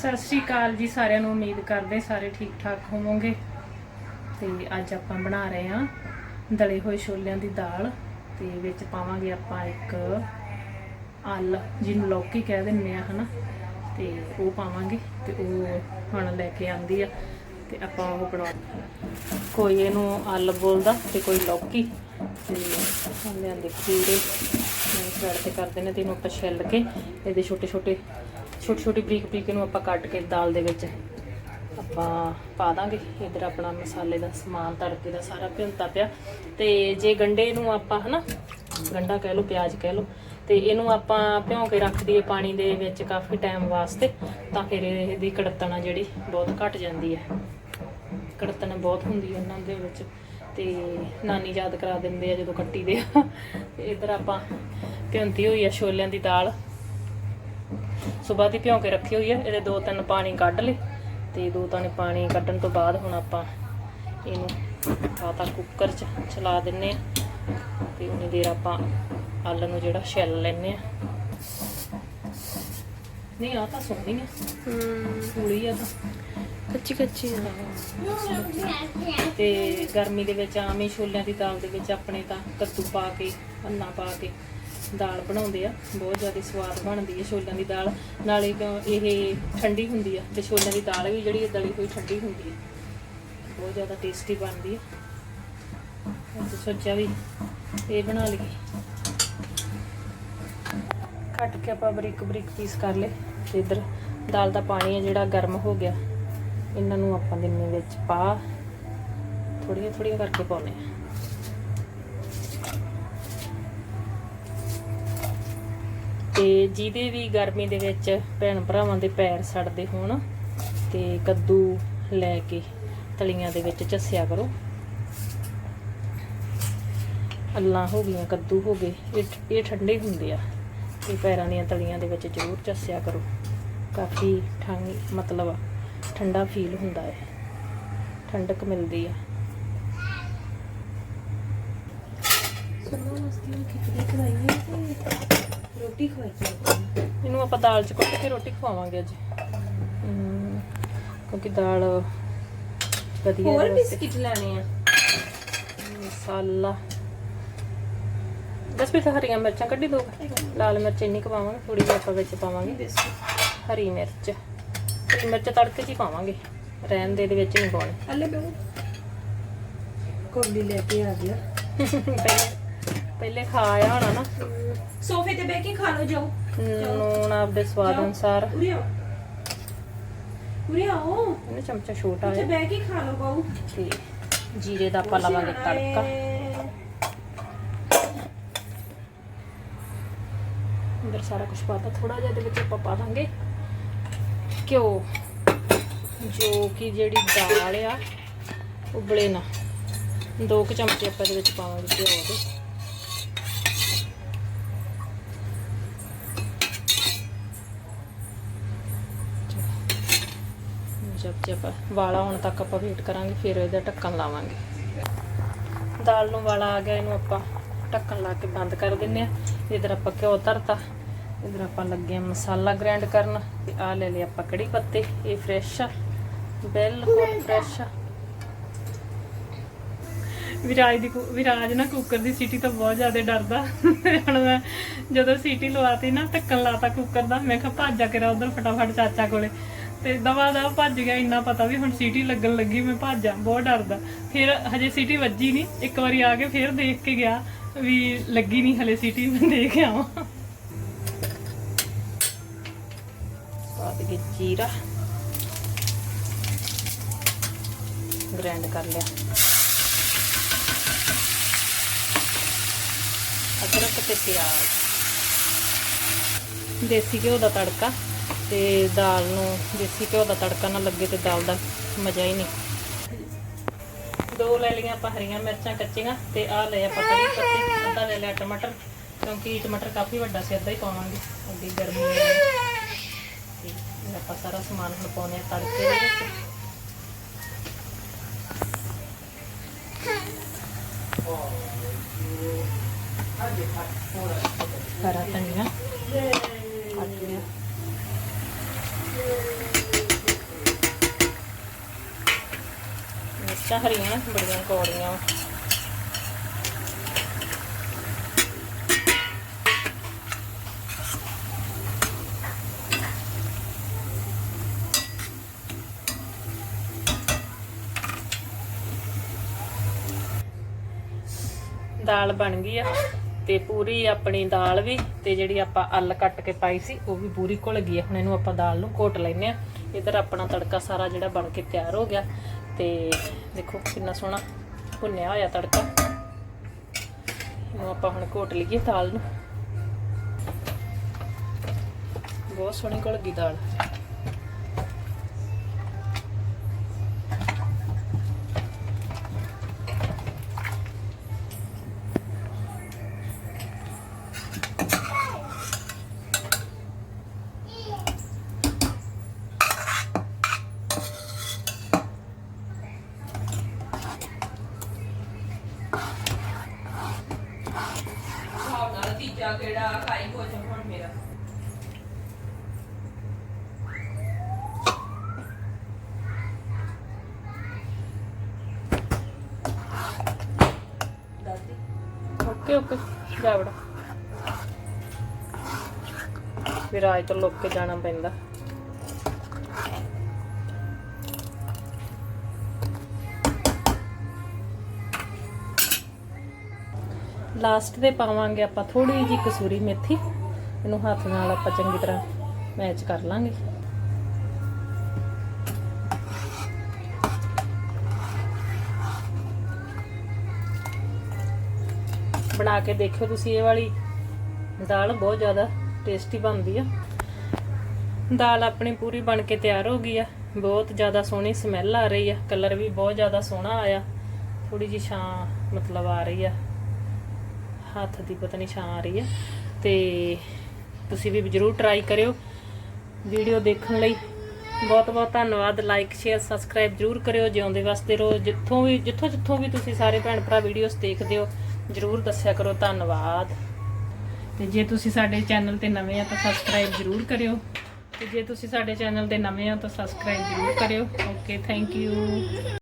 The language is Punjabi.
ਸਤਿ ਸ਼੍ਰੀ ਅਕਾਲ ਜੀ ਸਾਰਿਆਂ ਨੂੰ, ਉਮੀਦ ਕਰਦੇ ਸਾਰੇ ਠੀਕ ਠਾਕ ਹੋਵੋਗੇ। ਤੇ ਅੱਜ ਆਪਾਂ ਬਣਾ ਰਹੇ ਹਾਂ ਦਲੇ ਹੋਏ ਛੋਲਿਆਂ ਦੀ ਦਾਲ, ਤੇ ਵਿੱਚ ਪਾਵਾਂਗੇ ਆਪਾਂ ਇੱਕ ਆਲ, ਜਿਹਨੂੰ ਲੌਕੀ ਕਹਿ ਦਿੰਦੇ ਆ ਹਨਾ? ਤੇ ਉਹ ਪਾਵਾਂਗੇ, ਤੇ ਉਹ ਹੁਣ ਲੈ ਕੇ ਆਂਦੀ ਆ, ਤੇ ਆਪਾਂ ਉਹ ਬਣਾ ਕੋਈ ਇਹਨੂੰ ਆਲ ਬੋਲਦਾ ਤੇ ਕੋਈ ਲੌਕੀ, ਤੇ ਹੁਣ ਲਿਆਂਦੇ ਖੀਰੇ, ਮੈਂ ਸਾਈਡ ਤੇ ਕਰਦੇ ਨੇ ਤੇ ਇਹਨੂੰ ਆਪਾਂ ਛਿੱਲ ਕੇ, ਇਹਦੇ ਛੋਟੇ ਛੋਟੇ ਛੋਟੀ ਛੋਟੀ ਬਰੀਕ ਬਰੀਕ ਨੂੰ ਆਪਾਂ ਕੱਟ ਕੇ ਦਾਲ ਦੇ ਵਿੱਚ ਆਪਾਂ ਪਾ ਦਾਂਗੇ। ਇਧਰ ਆਪਣਾ ਮਸਾਲੇ ਦਾ ਸਮਾਨ, ਤੜਕੇ ਦਾ ਸਾਰਾ ਭਿੰਤਾ ਪਿਆ। ਤੇ ਜੇ ਗੰਡੇ ਨੂੰ ਆਪਾਂ ਹਨਾ, ਗੰਡਾ ਕਹਿ ਲਓ, ਪਿਆਜ਼ ਕਹਿ ਲਓ, ਤੇ ਇਹਨੂੰ ਆਪਾਂ ਭਿਉਂ ਕੇ ਰੱਖ ਦਈਏ ਪਾਣੀ ਦੇ ਵਿੱਚ ਕਾਫੀ ਟਾਈਮ ਵਾਸਤੇ, ਤਾਂ ਫਿਰ ਇਹਦੀ ਕੜਤਣਾ ਜਿਹੜੀ ਬਹੁਤ ਘਟ ਜਾਂਦੀ ਹੈ। ਕੜਤਣ ਬਹੁਤ ਹੁੰਦੀ ਹੈ ਉਹਨਾਂ ਦੇ ਵਿੱਚ। ਤੇ ਨਾਨੀ ਯਾਦ ਕਰਾ ਦਿੰਦੇ ਆ ਜਦੋਂ ਕੱਟੀ ਦੇ ਆ। ਇਧਰ ਆਪਾਂ ਭਿਉਂਤੀ ਹੋਈ ਆ ਛੋਲਿਆਂ ਦੀ ਦਾਲ। ਸਵੇਰ ਦੀ ਭਿਉਂ ਕੇ ਰੱਖੀ ਹੋਈ ਹੈ। ਇਹਦੇ ਦੋ ਤਿੰਨ ਪਾਣੀ ਕੱਢ ਲਏ ਤੇ ਦੋ ਤਿੰਨ ਪਾਣੀ ਕੱਢਣ ਤੋਂ ਬਾਅਦ ਹੁਣ ਆਪਾਂ ਇਹਨੂੰ ਪਾਤਾ ਕੁੱਕਰ 'ਚ ਚਲਾ ਦਿੰਨੇ ਆ ਤੇ ਉਹਨੇ ਦੇਰ ਆਪਾਂ ਆਲੂ ਨੂੰ ਜਿਹੜਾ ਛਿੱਲ ਲੈਨੇ ਆ। ਨਹੀਂ ਆ ਤਾਂ ਸੋਹਣੀ ਆ। ਹਮ ਪੂਰੀ ਆ ਤਾਂ। ਕੱਚੀ ਕੱਚੀ ਤੇ ਗਰਮੀ ਦੇ ਵਿੱਚ ਆਮ ਹੀ ਛੋਲਿਆਂ ਦੀ ਦਾਲ ਦੇ ਵਿੱਚ ਆਪਣੇ ਤਾਂ ਕੱਦੂ ਪਾ ਕੇ ਅੰਨਾ ਪਾ ਕੇ ਦਾਲ ਬਣਾਉਂਦੇ ਆ, ਬਹੁਤ ਜ਼ਿਆਦਾ ਸਵਾਦ ਬਣਦੀ ਹੈ ਛੋਲਿਆਂ ਦੀ ਦਾਲ। ਨਾਲੇ ਇਹ ਠੰਡੀ ਹੁੰਦੀ ਆ ਤੇ ਛੋਲਿਆਂ ਦੀ ਦਾਲ ਵੀ ਜਿਹੜੀ ਦਲੀ ਹੋਈ ਠੰਡੀ ਹੁੰਦੀ ਹੈ ਬਹੁਤ ਜ਼ਿਆਦਾ ਟੇਸਟੀ ਬਣਦੀ ਹੈ ਅੱਜ ਸੋਚਿਆ ਵੀ ਇਹ ਬਣਾ ਲਈਏ। ਕੱਟ ਕੇ ਆਪਾਂ ਬਰੀਕ ਬਰੀਕ ਪੀਸ ਕਰ ਲਏ ਤੇ ਇਧਰ ਦਾਲ ਦਾ ਪਾਣੀ ਹੈ ਜਿਹੜਾ ਗਰਮ ਹੋ ਗਿਆ। ਇਹਨਾਂ ਨੂੰ ਆਪਾਂ ਦਿੰਨੇ ਵਿੱਚ ਪਾ ਥੋੜੀਆਂ ਥੋੜੀਆਂ ਕਰਕੇ ਪਾਉਨੇ ਆ। ਤੇ ਜਿਹਦੇ ਵੀ ਗਰਮੀ ਦੇ ਵਿੱਚ ਭੈਣ ਭਰਾਵਾਂ ਦੇ ਪੈਰ ਸੜਦੇ ਹੋਣ ਤੇ ਕੱਦੂ ਲੈ ਕੇ ਤਲੀਆਂ ਦੇ ਵਿੱਚ ਝੱਸਿਆ ਕਰੋ। ਅੱਲਾਂ ਹੋ ਗਈਆਂ, ਕੱਦੂ ਹੋ ਗਏ। ਇਹ ਇਹ ਠੰਡੇ ਹੁੰਦੇ ਆ। ਇਹ ਪੈਰਾਂ ਦੀਆਂ ਤਲੀਆਂ ਦੇ ਵਿੱਚ ਜ਼ਰੂਰ ਝੱਸਿਆ ਕਰੋ। ਕਾਫੀ ਠੰਡ ਮਤਲਬ ਠੰਡਾ ਫੀਲ ਹੁੰਦਾ ਹੈ। ਠੰਡਕ ਮਿਲਦੀ ਆ। ਰੋਟੀ ਇਹਨੂੰ ਆਪਾਂ ਦਾਲ ਚ ਕੁੱਟ ਕੇ ਰੋਟੀ ਖਵਾਵਾਂਗੇ ਅੱਜ। ਹਮ, ਕਿਉਂਕਿ ਦਾਲ ਵਧੀਆ ਹੋਰ ਇਹਦੇ। ਬਿਸਕਿਟ ਲੈਣੇ ਆ। ਮਸਾਲਾ। ਬਸ ਵੀ ਤਾਂ ਹਰੀਆਂ ਮਿਰਚਾਂ ਕੱਢੀ ਦੋ। ਲਾਲ ਮਿਰਚ ਇੰਨੀ ਕੁ ਪਾਵਾਂਗੇ ਥੋੜੀ ਜਿਹੀ ਆਪਾਂ ਵਿੱਚ ਪਾਵਾਂਗੇ। ਬਿਸਕਿਟ ਹਰੀ ਮਿਰਚ। ਹਰੀ ਮਿਰਚ ਤੜਕੇ 'ਚ ਹੀ ਪਾਵਾਂਗੇ। ਰਹਿਣ ਦੇ ਇਹਦੇ ਵਿੱਚ ਨਹੀਂ ਪਾਉਣੀ। ਅੱਲੇ ਬੋ ਕੋਲੀ ਲੈ ਕੇ ਆ ਗਿਆ। ਪਹਿਲੇ ਪਹਿਲੇ ਖਾ ਆਇਆ ਹੋਣਾ ਨਾ। ਸੋਫੇ ਤੇ ਬਹਿ ਕੇ ਖਾ ਲਓ ਜਾਓ। ਨੂਣ ਆਪਦੇ ਸਵਾਦ ਅਨੁਸਾਰ। ਉਰੇ ਆਓ। ਉਰੇ ਆਓ। ਇਹਨੂੰ ਚਮਚਾ ਛੋਟਾ ਉੱਥੇ ਹੈ ਬਹਿ ਕੇ ਖਾ ਲਓ ਬਾਊ। ਤੇ ਜੀਰੇ ਦਾ ਆਪਾਂ ਲਵਾਂਗੇ ਤੜਕਾ। ਅੰਦਰ ਸਾਰਾ ਕੁਝ ਪਾਤਾ। ਥੋੜਾ ਜਿਹਾ ਇਹਦੇ ਵਿੱਚ ਆਪਾਂ ਪਾ ਦਾਂਗੇ ਘਿਓ। ਜੋ ਕਿ ਜਿਹੜੀ ਦਾਲ ਆ ਉਬਲੇ ਨਾ। ਦੋ ਕੁ ਚਮਚੇ ਆਪਾਂ ਇਹਦੇ ਵਿੱਚ ਪਾਵਾਂਗੇ ਘਿਓ ਦੇ। ਜਦ ਜਬ ਵਾਲਾ ਹੁਣ ਤੱਕ ਆਪਾਂ ਵੇਟ ਕਰਾਂਗੇ, ਫਿਰ ਇਹਦਾ ਢੱਕਣ ਲਾਵਾਂਗੇ। ਦਾਲ ਨੂੰ ਵਾਲਾ ਆ ਗਿਆ, ਇਹਨੂੰ ਆਪਾਂ ਢੱਕਣ ਲਾ ਕੇ ਬੰਦ ਕਰ ਦਿੰਨੇ ਆ। ਇਧਰ ਆਪਾਂ ਘਿਓ ਧਰਤਾ, ਇਧਰ ਆਪਾਂ ਲੱਗੇ ਆ ਮਸਾਲਾ ਗ੍ਰਾਈਂਡ ਕਰਨ। ਤੇ ਆ ਲੈ ਲਿਆ ਆਪਾਂ ਕੜੀ ਪੱਤੇ, ਇਹ ਫਰੈਸ਼ ਆ, ਬਿਲਕੁਲ ਫਰੈਸ਼ ਆ। ਵਿਰਾਜ ਦੀ ਕੁ- ਵਿਰਾਜ ਨਾ ਕੁੱਕਰ ਦੀ ਸੀਟੀ ਤੋਂ ਬਹੁਤ ਜ਼ਿਆਦਾ ਡਰਦਾ। ਹੁਣ ਮੈਂ ਜਦੋਂ ਸੀਟੀ ਲਵਾਤੀ ਨਾ, ਢੱਕਣ ਲਾਤਾ ਕੁੱਕਰ ਦਾ, ਮੈਂ ਕਿਹਾ ਭੱਜ ਜਾ ਕੇ ਉਧਰ ਫਟਾਫਟ ਚਾਚਾ ਕੋਲੇ। ਤੇ ਦਵਾ ਦਾ ਭੱਜ ਗਿਆ, ਇੰਨਾ ਪਤਾ ਵੀ ਹੁਣ ਸੀਟੀ ਲੱਗਣ ਲੱਗੀ, ਮੈਂ ਭੱਜਾਂ, ਬਹੁਤ ਡਰਦਾ। ਫਿਰ ਹਜੇ ਸੀਟੀ ਵੱਜੀ ਨਹੀਂ ਇੱਕ ਵਾਰੀ ਆ ਕੇ ਫਿਰ ਦੇਖ ਕੇ ਗਿਆ ਵੀ ਲੱਗੀ ਨਹੀਂ ਹਲੇ ਸੀਟੀ ਮੈਂ ਦੇਖ ਆਵਾਂ। ਬਾਅਦ ਵਿੱਚ ਜੀਰਾ। ਗ੍ਰਾਈਂਡ ਕਰ ਲਿਆ। ਅਦਰਕ ਤੇ ਪਿਆਜ਼। ਦੇਸੀ ਘਿਓ ਦਾ ਤੜਕਾ। ਤੇ ਦਾਲ ਨੂੰ ਦੇਸੀ ਘਿਓ ਦਾ ਤੜਕਾ ਨਾ ਲੱਗੇ ਤੇ ਦਾਲ ਦਾ ਮਜ਼ਾ ਹੀ ਨਹੀਂ। ਦੋ ਲੈ ਲਈਆਂ ਆਪਾਂ ਹਰੀਆਂ ਮਿਰਚਾਂ ਕੱਚੀਆਂ ਤੇ ਆਹ ਲੈ ਆਪਾਂ ਕੜੀ ਪੱਤੇ, ਅੱਧਾ ਲੈ ਲਿਆ ਟਮਾਟਰ, ਕਿਉਂਕਿ ਟਮਾਟਰ ਕਾਫੀ ਵੱਡਾ ਸੀ, ਅੱਧਾ ਹੀ ਪਾਵਾਂਗੇ ਅੱਡੀ ਗਰਮੀ ਹੈ। ਤੇ ਆਪਾਂ ਸਾਰਾ ਸਮਾਨ ਹੁਣ ਪਾਉਣੇ ਆ ਤੜਕੇ ਦੇ ਵਿੱਚ। ਹਰਾ ਧਨੀਆ ਕੱਟ ਲਿਆ ਮਿਰਚਾਂ ਹਰੀਆਂ ਨਾ, ਬੜੀਆਂ ਕੌੜੀਆਂ। ਵਾਂ। ਦਾਲ ਬਣ ਗਈ ਆ, ਤੇ ਪੂਰੀ ਆਪਣੀ ਦਾਲ ਵੀ, ਤੇ ਜਿਹੜੀ ਆਪਾਂ ਅੱਲ ਕੱਟ ਕੇ ਪਾਈ ਸੀ, ਉਹ ਵੀ ਪੂਰੀ ਘੁਲ ਗਈ ਆ। ਹੁਣ ਇਹਨੂੰ ਆਪਾਂ ਦਾਲ ਨੂੰ ਘੋਟ ਲੈਨੇ ਆ। ਇਧਰ ਆਪਣਾ ਤੜਕਾ ਸਾਰਾ ਜਿਹੜਾ ਬਣ ਕੇ ਤਿਆਰ ਹੋ ਗਿਆ। ਤੇ ਦੇਖੋ ਕਿੰਨਾ ਸੋਹਣਾ ਭੁੰਨਿਆ ਹੋਇਆ ਤੜਕਾ। ਇਹਨੂੰ ਆਪਾਂ ਹੁਣ ਘੋਟ ਲਈਏ ਦਾਲ ਨੂੰ। ਬਹੁਤ ਸੋਹਣੀ ਘੁਲ ਗਈ ਦਾਲ। ਓਕੇ ਓਕੇ ਜਾ ਬੜਾ ਫਿਰ ਅੱਜ ਤੋਂ ਲੁੱਕ ਕੇ ਜਾਣਾ ਪੈਂਦਾ। ਲਾਸਟ ਤੇ ਪਾਵਾਂਗੇ ਆਪਾਂ ਥੋੜੀ ਜਿਹੀ ਕਸੂਰੀ ਮੇਥੀ। ਇਹਨੂੰ ਹੱਥ ਨਾਲ ਆਪਾਂ ਚੰਗੀ ਤਰ੍ਹਾਂ ਮੈਚ ਕਰ ਲਾਂਗੇ। ਬਣਾ ਕੇ ਦੇਖਿਓ ਤੁਸੀਂ ਇਹ ਵਾਲੀ। ਦਾਲ ਬਹੁਤ ਜ਼ਿਆਦਾ ਟੇਸਟੀ ਬਣਦੀ ਆ। ਦਾਲ ਆਪਣੀ ਪੂਰੀ ਬਣ ਕੇ ਤਿਆਰ ਹੋ ਗਈ ਆ। ਬਹੁਤ ਜ਼ਿਆਦਾ ਸੋਹਣੀ ਸਮੈਲ ਆ ਰਹੀ ਆ। ਕਲਰ ਵੀ ਬਹੁਤ ਜ਼ਿਆਦਾ ਸੋਹਣਾ ਆਇਆ। ਥੋੜੀ ਜਿਹੀ ਛਾਂ ਮਤਲਬ ਆ ਰਹੀ ਆ। ਹੱਥ ਦੀ ਪਤਾ ਨਹੀਂ ਛਾਂ ਆ ਰਹੀ ਆ। ਤੇ ਤੁਸੀਂ ਵੀ ਜਰੂਰ ਟਰਾਈ ਕਰਿਓ ਵੀਡੀਓ ਦੇਖਣ ਲਈ। ਬਹੁਤ ਬਹੁਤ ਧੰਨਵਾਦ। ਲਾਈਕ ਸ਼ੇਅਰ ਸਬਸਕ੍ਰਾਈਬ ਜਰੂਰ ਕਰਿਓ। ਜਿਉਂਦੇ ਵਾਸਤੇ ਰਹੋ। ਜਿੱਥੋਂ ਵੀ ਜਿੱਥੋਂ ਜਿੱਥੋਂ ਵੀ ਤੁਸੀਂ ਸਾਰੇ ਭੈਣ ਭਰਾ ਵੀਡੀਓਜ਼ ਦੇਖਦੇ ਹੋ ਜਰੂਰ ਦੱਸਿਆ ਕਰੋ, ਧੰਨਵਾਦ। ਤੇ ਜੇ ਤੁਸੀਂ ਸਾਡੇ ਚੈਨਲ ਤੇ ਨਵੇਂ ਆ ਤਾਂ ਸਬਸਕ੍ਰਾਈਬ ਜਰੂਰ ਕਰਿਓ। ਤੇ ਜੇ ਤੁਸੀਂ ਸਾਡੇ ਚੈਨਲ ਤੇ ਨਵੇਂ ਆ ਤਾਂ ਸਬਸਕ੍ਰਾਈਬ ਜਰੂਰ ਕਰਿਓ। Okay thank you